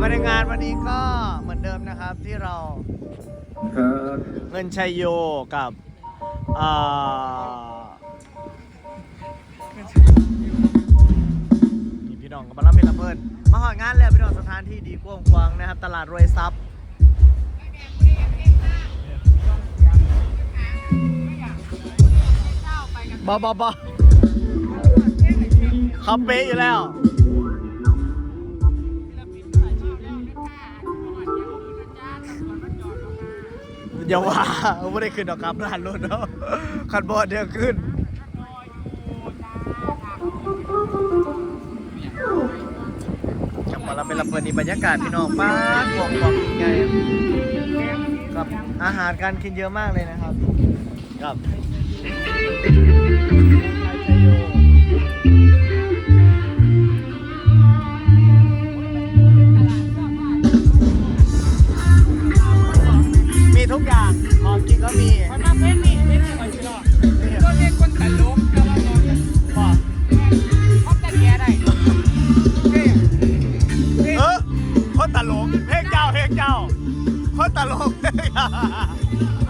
ภายในงานวันนี้ก็เหมือนเดิมนะครับที่เราครับเงินชัยโยกับอ่านี่พี่น้องกับมารับเป็นลำเพิ่นมาหอดงานแล้วพี่น้องสถานที่ดีกว้างขวางนะครับ ตลาดรวยทรัพย์บอบอบอเขาเป๊ะอยู่แล้ว อย่าว่าไม่ได้ขึ้นดอกครับร้านรถเนาะคันบอดเดียวขึ้นจังหวะเราเป็นลำเพลินนี่บรรยากาศพี่น้องป้ากบอกบอกยังไงกับอาหารการกินเยอะมากเลยนะครับกับ ก็มีคนมาเพลงนี้เพลงนี้ก่อนสิเนาะก็เรียกคนตลกแต่ว่าน้องจะบอกเขาจะแย่ได้เออคนตลกเพลงเจ้าเพลงเจ้าคนตลกเพลงเจ้าอย่า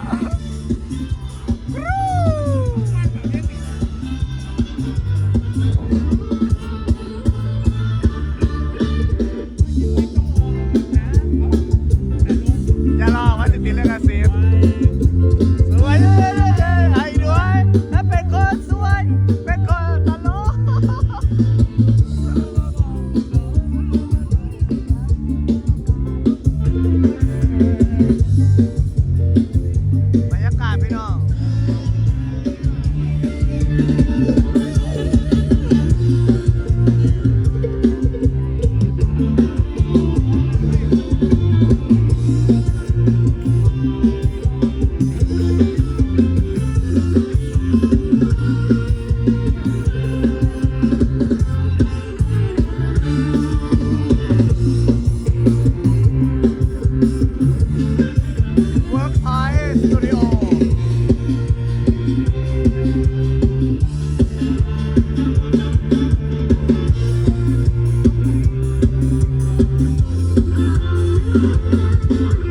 ไม่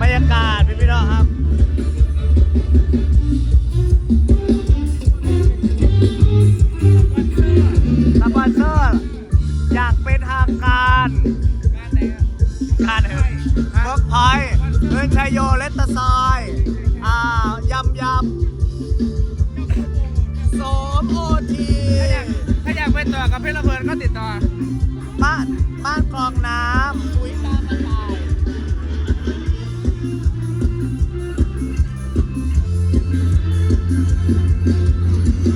บรรยากาศพี่พี่น้องครับสปอนเซอร์อยากเป็นทางการงานไหนอะการเวิร์กพอยต์เงินชัยโยเลตเตอร์ซอยอ่ กับเพชรระเบิดก็ติดต่อ บ้านบ้านกรองน้ำปุ๋ยตากระต่าย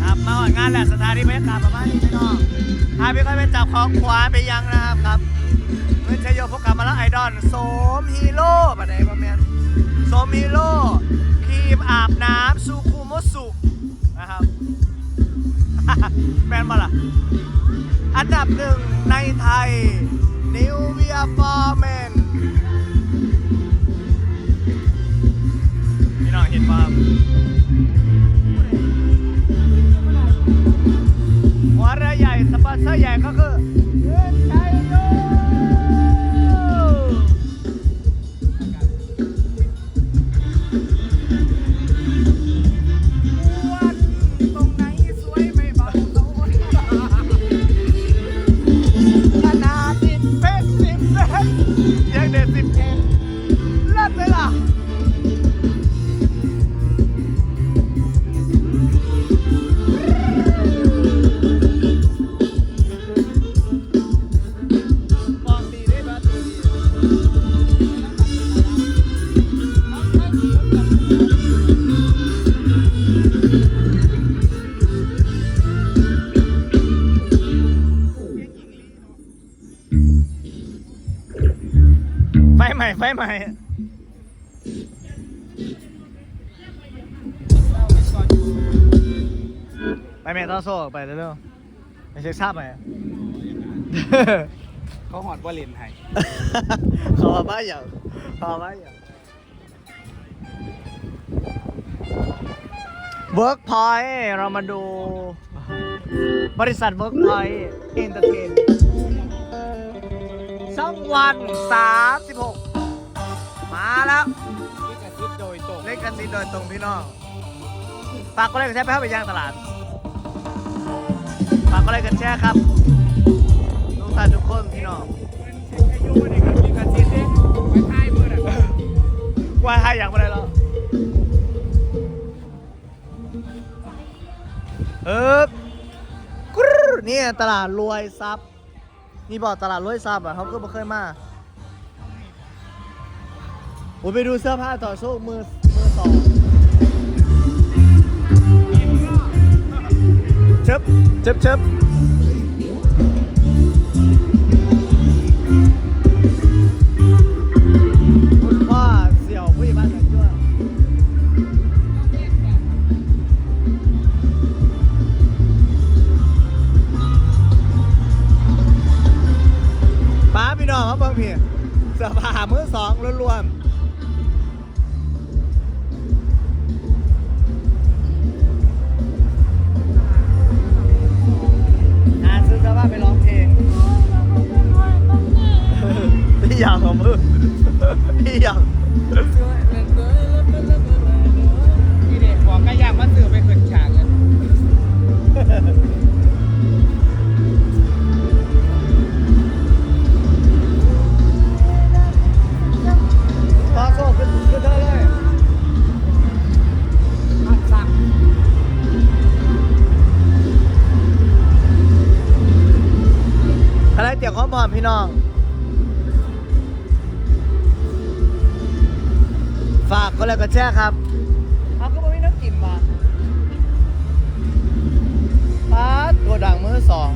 ครับมาหอดงานแหละสถานีบรรยากาศประมาณนี้พี่น้องพาพี่ค่อยไปจับของขวาไปยังนะครับครับเงินชยโยพบกับมาแล้วไอดอลโสมฮีโร่ปะไหนประมาณโสมฮีโร่ครีมอาบน้ำซูคุโมสุนะครับ แมนมาล่ะ อันดับหนึ่งในไทย นิวเวียฟอร์แมนพี่น้องเห็นป่ะหัวเรือใหญ่สปอนเซอร์ใหญ่ก็คือ ไฟใหม่ไปแม่ต้องโซ่ไปเร็วๆไปเช็คทราบไปเขาหอดว่าเลนไห้ขอบ้าอย่างขอบ้าอย่างเวิร์กพอยต์เรามาดู บริษัทเวิร์กพอยต์เอนเตอร์เทนช่องวัน36มา แล้วลิขสิทธิ์โดยตรงเล่นกันซีโดยตรงพี่น้องฝากก็เลยกันแชร์ไปเข้าไปย่างตลาดฝากก็เลยกันแชร์ครับทุกท่านทุกคนพี่น้องวันนี้ก็ลิขสิทธิ์เด้ไปท้ายมือน่ว่าให้อย่างไรแล้วเออกรึ๊นี่ตลาดรวยทรัพย์นี่บอกตลาดรวยทรัพย์อะเขาก็ไม่เคยมา โอ้ยไปดูเสื้อผ้าต่อโชคมือมือสองเชิบเชิบเชิบคุณพ่อเสี่ยวผู้ใหญ่บ้านกันชั่วป้าพี่น้องครับเบิ่งพี่เสื้อผ้ามือสองรวมๆ ของมือพี่อยากพี่เด็กบอกก็อยากมาซื้อไปขึ้นฉากเลยพอโซ่ขึ้นขึ้นเธอเลยอัดสั่งอะไรเตียงความพร้อมพี่น้อง ฝากก็เลยก็แช่ครับเอาก็ไม่มีน้ำจิ้มมาปาตัวดังมือสอง